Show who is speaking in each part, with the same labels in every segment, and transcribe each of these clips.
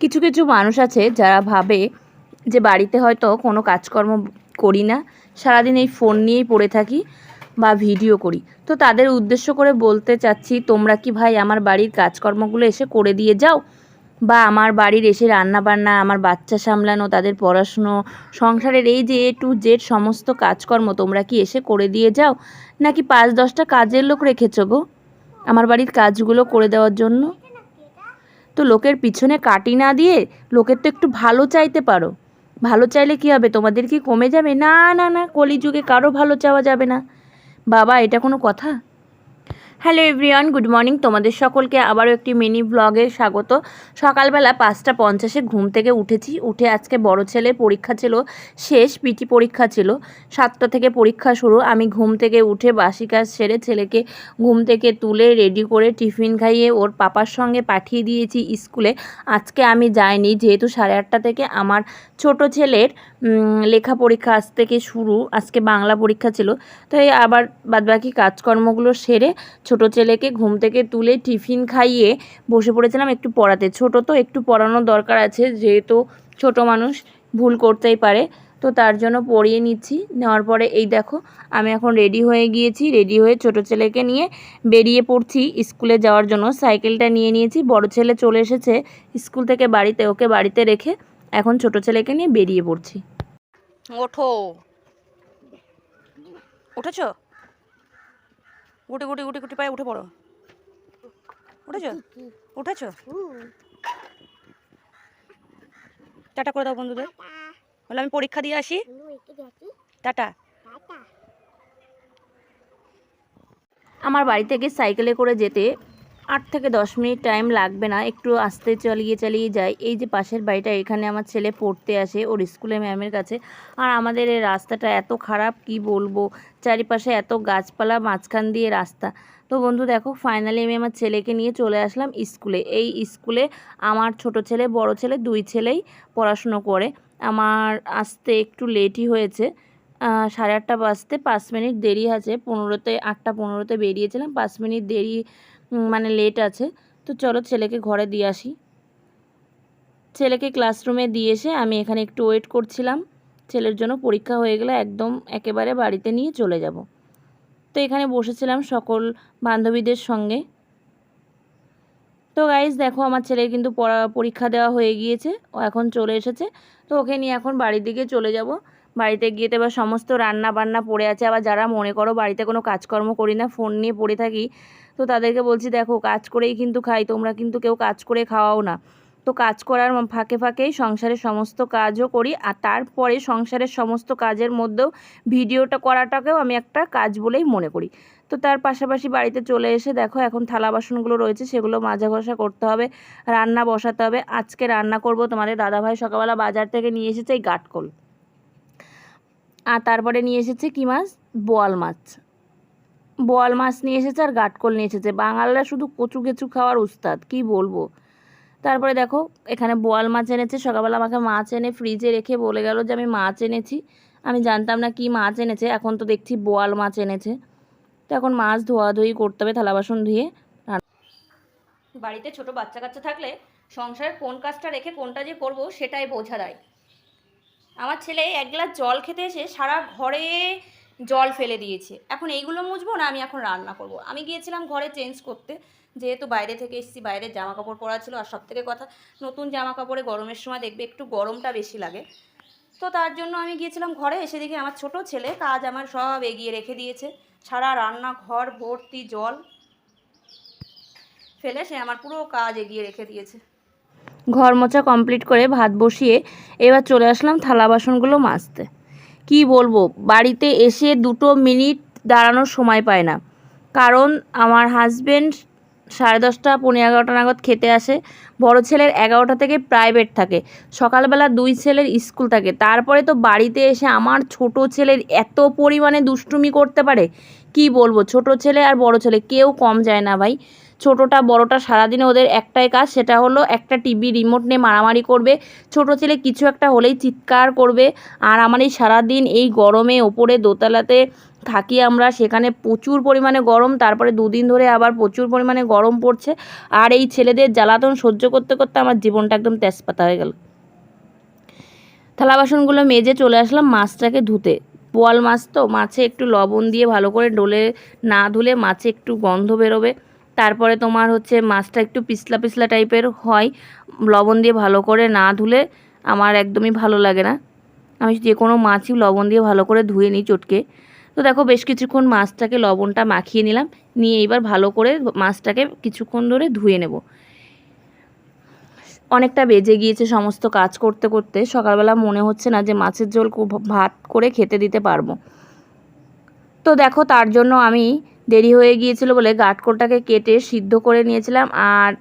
Speaker 1: কিছু কিছু মানুষ আছে যারা ভাবে যে বাড়িতে হয়তো কোনো কাজকর্ম করি না, সারাদিন এই ফোন নিয়েই পড়ে থাকি বা ভিডিও করি। তো তাদের উদ্দেশ্য করে বলতে চাচ্ছি, তোমরা কি ভাই আমার বাড়ির কাজকর্মগুলো এসে করে দিয়ে যাও? বা আমার বাড়ির এসে রান্না বান্না আমার বাচ্চা সামলানো, তাদের পড়াশুনো, সংসারের এই যে এ টু জেড সমস্ত কাজকর্ম তোমরা কি এসে করে দিয়ে যাও? নাকি পাঁচ দশটা কাজের লোক রেখেছো গো আমার বাড়ির কাজগুলো করে দেওয়ার জন্য? তো লোকের পিছনে কাটি না দিয়ে লোকের তো একটু ভালো চাইতে পারো। ভালো চাইলে কি হবে? তোমাদের কি কমে যাবে? না না না, কলিযুগে কারও ভালো চাওয়া যাবে না। বাবা, এটা কোনো কথা? Hello everyone, good morning. তোমাদের সকলকে আবারও একটি মিনি ব্লগে স্বাগত। সকালবেলা পাঁচটা পঞ্চাশে ঘুম থেকে উঠেছি। উঠে আজকে বড় ছেলের পরীক্ষা ছিল, শেষ পিটি পরীক্ষা ছিল। সাতটা থেকে পরীক্ষা শুরু। আমি ঘুম থেকে উঠে বাসি কাজ সেরে ছেলেকে ঘুম থেকে তুলে রেডি করে টিফিন খাইয়ে ওর পাপার সঙ্গে পাঠিয়ে দিয়েছি স্কুলে। আজকে আমি যাইনি, যেহেতু সাড়ে আটটা থেকে আমার ছোট ছেলের লেখা পরীক্ষা আজ থেকে শুরু। আজকে বাংলা পরীক্ষা ছিল। তাই আবার বাদবাকি কাজকর্মগুলো সেরে ছোট ছেলেকে ঘুম থেকে তুলে টিফিন খাইয়ে বসে পড়েছিলাম একটু পড়াতে। ছোট তো একটু পড়ানোর দরকার আছে, যেহেতু ছোট মানুষ ভুল করতেই পারে। তো তার জন্য পড়িয়ে নিচ্ছি। নেওয়ার পরে এই দেখো, আমি এখন রেডি হয়ে গিয়েছি। রেডি হয়ে ছোট ছেলেকে নিয়ে বেরিয়ে পড়ছি। স্কুলে যাওয়ার জন্য সাইকেলটা নিয়ে নিয়েছি। বড় ছেলে চলে এসেছে স্কুল থেকে বাড়িতে, ওকে বাড়িতে রেখে এখন ছোট ছেলেকে নিয়ে বেরিয়ে পড়ছি। ওঠো। উঠেছো? গুটি গুটি গুটি গুটি পায়ে উঠে পড়ো। উঠেছো? উঠেছো? টাটা করে দাও বন্ধুদের। বলে আমি পরীক্ষা দিয়ে আসি। টাটা। আমার বাড়ি থেকে সাইকেলে করে যেতে আট থেকে দশ মিনিট টাইম লাগবে না, একটু আস্তে চালিয়ে চালিয়ে যাই। এই যে পাশের বাড়িটা, এখানে আমার ছেলে পড়তে আসে, ওর স্কুলে ম্যামের কাছে। আর আমাদের এই রাস্তাটা এত খারাপ, কি বলব? চারিপাশে এত গাছপালা, মাঝখান দিয়ে রাস্তা। তো বন্ধু, দেখো ফাইনালি আমি আমার ছেলেকে নিয়ে চলে আসলাম স্কুলে এই স্কুলে আমার ছোট ছেলে, বড় ছেলে, দুই ছেলেই পড়াশুনো করে। আমার আসতে একটু লেটই হয়েছে। সাড়ে আটটা বাজতে পাঁচ মিনিট দেরি আছে। পনেরোতে, আটটা পনেরোতে বেরিয়েছিলাম, পাঁচ মিনিট দেরি মানে লেট আছে। তো চলো ছেলেকে ঘরে দিয়ে আসি। ছেলেকে ক্লাসরুমে দিয়ে এসে আমি এখানে একটু ওয়েট করছিলাম। ছেলের জন্য পরীক্ষা হয়ে গেলে একদম একেবারে বাড়িতে নিয়ে চলে যাব। তো এখানে বসেছিলাম সকল বান্ধবীদের সঙ্গে। তো গাইজ দেখো আমার ছেলে কিন্তু পড়া, পরীক্ষা দেওয়া হয়ে গিয়েছে। ও এখন চলে এসেছে। তো ওকে নিয়ে এখন বাড়ির দিকে চলে যাব। বাড়িতে গিয়ে তো এবার সমস্ত রান্না বান্না পড়ে আছে। আবার যারা মনে করো বাড়িতে কোনো কাজকর্ম করি না, ফোন নিয়ে পড়ে থাকি, তো তাদেরকে বলছি, দেখো, কাজ করেই কিন্তু খাই, তোমরা কিন্তু কেউ কাজ করে খাওয়াও না। তো কাজ করার ফাঁকে ফাঁকেই সংসারের সমস্ত কাজও করি, আর তারপরে সংসারের সমস্ত কাজের মধ্যেও ভিডিওটা করাটাকেও আমি একটা কাজ বলেই মনে করি। তো তার পাশাপাশি বাড়িতে চলে এসে দেখো, এখন থালা বাসনগুলো রয়েছে, সেগুলো মাজা ঘষা করতে হবে, রান্না বসাতে হবে। আজকে রান্না করব তোমাদের দাদাভাই সকালবেলা বাজার থেকে নিয়ে এসেছে এই গাটকল। আর তারপরে নিয়ে এসেছে কী মাছ? বোয়াল মাছ। বোয়াল মাছ নিয়ে এসেছে আর গাটকল নিয়ে এসেছে। বাঙালরা শুধু কচু কেচু খাওয়ার উস্তাদ, কি বলব? তারপরে দেখো, এখানে বোয়াল মাছ এনেছে। সকালবেলা আমাকে মাছ এনে ফ্রিজে রেখে বলে গেল যে আমি মাছ এনেছি। আমি জানতাম না কি মাছ এনেছে, এখন তো দেখছি বোয়াল মাছ এনেছে। তো এখন মাছ ধোয়াধুয়ি করতে হবে, থালা বাসন ধুয়ে। বাড়িতে ছোট বাচ্চা কাচ্চা থাকলে সংসারের কোন কাজটা রেখে কোনটা যে করব সেটাই বোঝা দেয় আমার ছেলে এক গ্লাস জল খেতে এসে সারা ঘরে জল ফেলে দিয়েছে। এখন এইগুলো মুছবো না আমি এখন রান্না করব? আমি গিয়েছিলাম ঘরে চেঞ্জ করতে, যেহেতু বাইরে থেকে এসেছি বাইরের জামা কাপড় পরা ছিল। আর সব থেকে কথা, নতুন জামা কাপড়ে গরমের সময় দেখবে একটু গরমটা বেশি লাগে। তো তার জন্য আমি গিয়েছিলাম ঘরে, এসে দেখি আমার ছোট ছেলে কাজ আমার সব এগিয়ে রেখে দিয়েছে। সারা রান্না ঘর, ভর্তি, জল ফেলে সে আমার পুরো কাজ এগিয়ে রেখে দিয়েছে। ঘর মোছা কমপ্লিট করে ভাত বসিয়ে এবার চলে আসলাম থালা বাসনগুলো মাজতে। কি বলব, বাড়িতে এসে দুটো মিনিট দাঁড়ানোর সময় পায় না। কারণ আমার হাজবেন্ড সাড়ে দশটা পনেরো এগারোটা নাগাদ খেতে আসে। বড় ছেলের এগারোটা থেকে প্রাইভেট থাকে। সকালবেলা দুই ছেলের স্কুল থাকে। তারপরে তো বাড়িতে এসে আমার ছোট ছেলের এত পরিমাণে দুষ্টুমি করতে পারে। কি বলব, ছোট ছেলে আর বড় ছেলে কেউ কম যায় না ভাই। ছোটোটা, বড়োটা, সারাদিনে ওদের একটাই কাজ, সেটা হলো একটা টিভি রিমোট নিয়ে মারামারি করবে। ছোটো ছেলে কিছু একটা হলেই চিৎকার করবে। আর আমার এই সারাদিন এই গরমে ওপরে দোতলাতে থাকি আমরা, সেখানে প্রচুর পরিমাণে গরম, তারপরে দুদিন ধরে আবার প্রচুর পরিমাণে গরম পড়ছে। আর এই ছেলেদের জ্বালাতন সহ্য করতে করতে আমার জীবনটা একদম তেজপাতা হয়ে গেল। থালা বাসনগুলো মেজে চলে আসলাম মাছটাকে ধুতে। পোয়াল মাছ তো, মাছে একটু লবণ দিয়ে ভালো করে ডোলে, না ধুলে মাছে একটু গন্ধ বেরোবে। তারপরে তোমার হচ্ছে মাছটা একটু পিছলা পিছলা টাইপের হয়, লবণ দিয়ে ভালো করে না ধুলে আমার একদমই ভালো লাগে না। আমি যে কোনো মাছই লবণ দিয়ে ভালো করে ধুয়ে নিই চটকে। তো দেখো বেশ কিছুক্ষণ মাছটাকে লবণটা মাখিয়ে নিলাম, নিয়ে এবার ভালো করে মাছটাকে কিছুক্ষণ ধরে ধুয়ে নেব। অনেকটা বেজে গিয়েছে সমস্ত কাজ করতে করতে, সকালবেলা মনে হচ্ছে না যে মাছের ঝোল ভাত করে খেতে দিতে পারব। তো দেখো তার জন্য আমি দেরি হয়ে গিয়েছিল বলে গাটকোলটাকে কেটে সিদ্ধ করে নিয়েছিলাম আর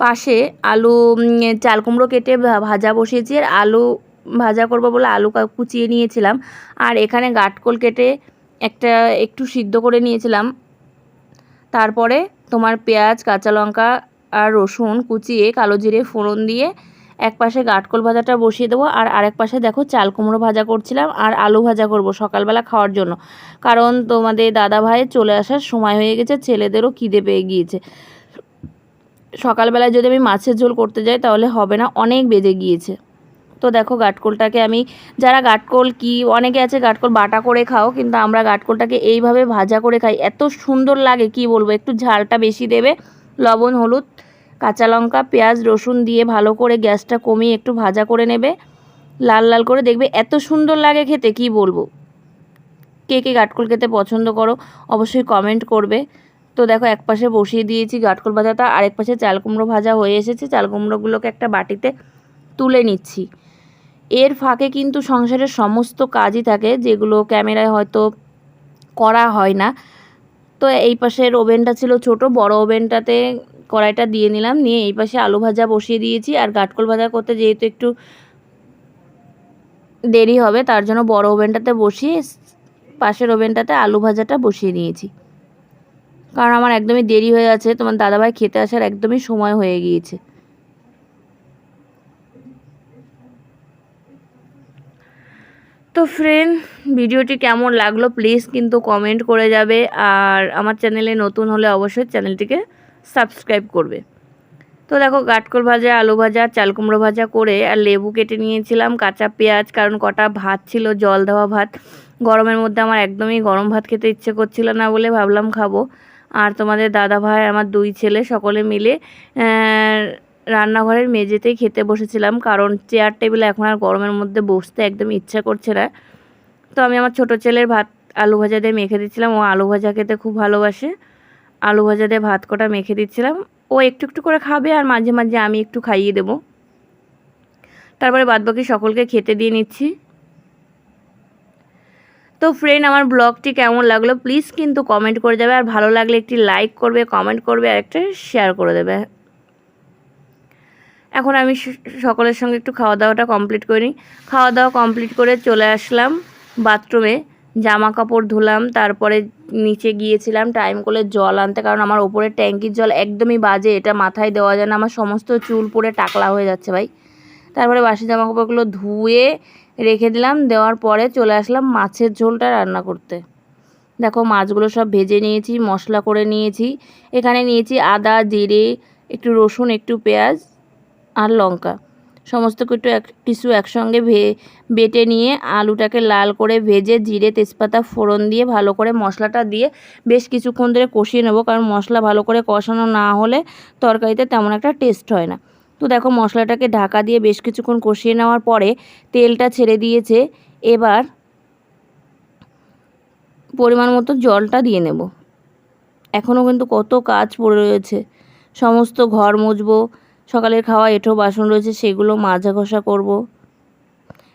Speaker 1: পাশে আলু চাল কুমড়ো কেটে ভাজা বসিয়েছি আর আলু ভাজা করব বলে আলু কুচিয়ে নিয়েছিলাম। আর এখানে গাটকোল কেটে একটা একটু সিদ্ধ করে নিয়েছিলাম। তারপরে তোমার পেঁয়াজ, কাঁচা লঙ্কা আর রসুন কুচিয়ে কালো জিরে ফোড়ন দিয়ে এক পাশে গাটকল ভাজাটা বসিয়ে দেবো আর আরেক পাশে দেখো চাল কুমড়ো ভাজা করছিলাম আর আলু ভাজা করব সকালবেলা খাওয়ার জন্য। কারণ তোমাদের দাদা ভাই চলে আসার সময় হয়ে গেছে, ছেলেদেরও খিদে পেয়ে গিয়েছে। সকালবেলায় যদি আমি মাছের ঝোল করতে যাই তাহলে হবে না, অনেক বেজে গিয়েছে। তো দেখো গাটকলটাকে আমি, যারা গাটকল কি, অনেকে আছে গাটকল বাটা করে খাও, কিন্তু আমরা গাটকলটাকে এইভাবে ভাজা করে খাই। এত সুন্দর লাগে, কি বলব, একটু ঝালটা বেশি দেবে, লবণ, হলুদ কাঁচা লঙ্কা, পেঁয়াজ, রসুন দিয়ে ভালো করে গ্যাসটা কমিয়ে একটু ভাজা করে নেবে। লাল লাল করে দেখবে এত সুন্দর লাগে খেতে, কি বলব? কে কে গাটকল খেতে পছন্দ করো অবশ্যই কমেন্ট করবে। তো দেখো এক পাশে বসিয়ে দিয়েছি গাটকল ভাজাটা আরেক পাশে চাল কুমড়ো ভাজা হয়ে এসেছে। চাল কুমড়োগুলোকে একটা বাটিতে তুলে নিচ্ছি। এর ফাঁকে কিন্তু সংসারের সমস্ত কাজই থাকে, যেগুলো ক্যামেরায় হয়তো করা হয় না। তো এই পাশের ওভেনটা ছিল ছোট, বড় ওভেনটাতে কড়াইটা দিয়ে নিলাম। নিয়ে এই পাশে আলু ভাজা বসিয়ে দিয়েছি। আর গাটকল ভাজা করতে যেহেতু একটু দেরি হবে, তার জন্য বড় ওভেনটাতে বসিয়ে পাশের ওভেনটাতে আলু ভাজাটা বসিয়ে নিয়েছি। কারণ আমার একদমই দেরি হয়ে আছে, তোমার দাদাভাই খেতে আসার একদমই সময় হয়ে গিয়েছে। তো ফ্রেন্ড ভিডিওটি কেমন লাগল? প্লিজ কিন্তু কমেন্ট করে যাবে। আর আমার চ্যানেলে নতুন হলে অবশ্যই চ্যানেলটিকে সাবস্ক্রাইব করবে। তো দেখো, গাটকল ভাজা, আলু ভাজা, চাল কুমড়ো ভাজা করে আর লেবু কেটে নিয়েছিলাম, কাঁচা পেঁয়াজ, কারণ কটা ভাত ছিল, জল দেওয়া ভাত। গরমের মধ্যে আমার একদমই গরম ভাত খেতে ইচ্ছে করছিল না বলে ভাবলাম খাব। আর তোমাদের দাদা ভাই, আমার দুই ছেলে সকলে মিলে রান্নাঘরের মেঝেতেই খেতে বসেছিলাম, কারণ চেয়ার টেবিলে এখন আর গরমের মধ্যে বসতে একদম ইচ্ছা করছে না। তো আমি আমার ছোটো ছেলের ভাত, আলু ভাজা দিয়ে মেখে দিচ্ছিলাম ও আলু ভাজা খেতে খুব ভালোবাসে। আলু ভাজা দিয়ে ভাত কটা মেখে দিচ্ছিলাম। ও একটু একটু করে খাবে আর মাঝে মাঝে আমি একটু খাইয়ে দেবো। তারপরে বাদবাকি সকলকে খেতে দিয়ে নিচ্ছি। তো ফ্রেন্ড আমার ব্লগটি কেমন লাগল প্লিজ কিন্তু কমেন্ট করে যাবে। আর ভালো লাগলে একটি লাইক করবে কমেন্ট করবে আর একটা শেয়ার করে দেবে। এখন আমি সকলের সঙ্গে একটু খাওয়া দাওয়াটা কমপ্লিট করি খাওয়া দাওয়া কমপ্লিট করে চলে আসলাম বাথরুমে জামা কাপড় ধুলাম, তারপরে নিচে গিয়েছিলাম টাইম করে জল আনতে, কারণ আমার ওপরে ট্যাঙ্কির জল একদমই বাজে, এটা মাথায় দেওয়া যায় না, আমার সমস্ত চুল পরে টাকলা হয়ে যাচ্ছে ভাই। তারপরে বাসি জামা কাপড়গুলো ধুয়ে রেখে দিলাম, দেওয়ার পরে চলে আসলাম মাছের ঝোলটা রান্না করতে। দেখো মাছগুলো সব ভেজে নিয়েছি, মশলা করে নিয়েছি, এখানে নিয়েছি আদা, জিরে, একটু রসুন, একটু পেঁয়াজ আর লঙ্কা। সমস্ত কিছু এক কিছু একসঙ্গে ভে বেটে নিয়ে আলুটাকে লাল করে ভেজে জিরে তেজপাতা ফোড়ন দিয়ে ভালো করে মশলাটা দিয়ে বেশ কিছুক্ষণ ধরে কষিয়ে নেব। কারণ মশলা ভালো করে কষানো না হলে তরকারিতে তেমন একটা টেস্ট হয় না। তো দেখো মশলাটাকে ঢাকা দিয়ে বেশ কিছুক্ষণ কষিয়ে নেওয়ার পরে তেলটা ছেড়ে দিয়েছে। এবার পরিমাণ মতো জলটা দিয়ে নেব। এখনও কিন্তু কত কাজ পড়ে রয়েছে। সমস্ত ঘর মুছবো সকালের খাওয়া, এঁঠো বাসন রয়েছে, সেগুলো মাজা ঘষা করব।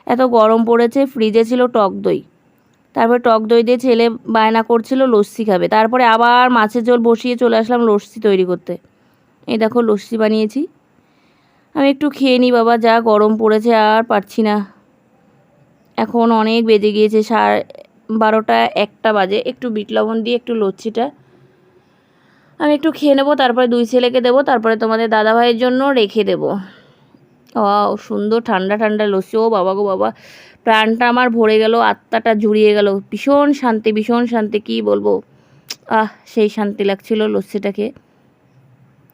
Speaker 1: এত গরম পড়েছে ফ্রিজে ছিল টক দই। তারপরে টক দই দিয়ে ছেলে বায়না করছিল, লস্যি খাবে। তারপরে আবার মাছের ঝোল বসিয়ে চলে আসলাম লস্যি তৈরি করতে। এই দেখো, লস্যি বানিয়েছি। আমি একটু খেয়ে নিই বাবা, যা গরম পড়েছে আর পারছি না। এখন অনেক বেজে গিয়েছে, সাড়ে বারোটা একটা বাজে। একটু বিট লবণ দিয়ে, একটু লস্যিটা আমি একটু খেয়ে নেব, তারপরে দুই ছেলেকে দেবো, তারপরে তোমাদের দাদা ভাইয়ের জন্য রেখে দেবো। ও সুন্দর ঠান্ডা ঠান্ডা লস্যি, ও বাবা গো বাবা। প্রাণটা আমার ভরে গেল, আত্মাটা জুড়িয়ে গেল। ভীষণ শান্তি ভীষণ শান্তি, কী বলব? আহ, সেই শান্তি লাগছিল লস্যিটাকে।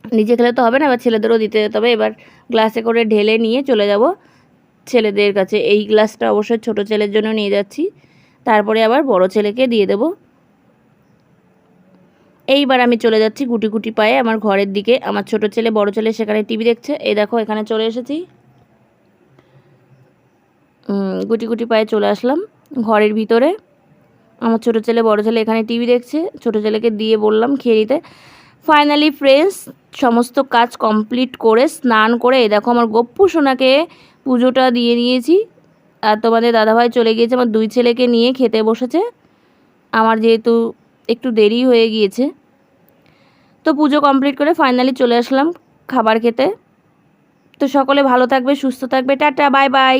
Speaker 1: নিজে খেলে তো হবে না, এবার ছেলেদেরও দিতে যেতে হবে। এবার গ্লাসে করে ঢেলে নিয়ে চলে যাব ছেলেদের কাছে। এই গ্লাসটা অবশ্যই ছোট ছেলের জন্য নিয়ে যাচ্ছি। তারপরে আবার বড় ছেলেকে দিয়ে দেবো। এইবার আমি চলে যাচ্ছি গুটি গুটি পায়ে আমার ঘরের দিকে। আমার ছোট ছেলে, বড় ছেলে সেখানে টিভি দেখছে। এই দেখো, এখানে চলে এসেছি। গুটি গুটি পায়ে চলে আসলাম ঘরের ভিতরে। আমার ছোট ছেলে, বড় ছেলে এখানে টিভি দেখছে। ছোট ছেলেকে দিয়ে বললাম খেয়ে ফাইনালি ফ্রেন্ডস সমস্ত কাজ কমপ্লিট করে, স্নান করে, এই দেখো আমার গপ্পু সোনাকে পুজোটা দিয়ে নিয়েছি। আর তোমাদের দাদাভাই চলে গিয়েছে, আমার দুই ছেলেকে নিয়ে খেতে বসেছে। আমার যেহেতু একটু দেরি হয়ে গিয়েছে তো পুজো কমপ্লিট করে ফাইনালি চলে আসলাম খাবার খেতে। তো সকলে ভালো থাকবে, সুস্থ থাকবে, টাটা বাই বাই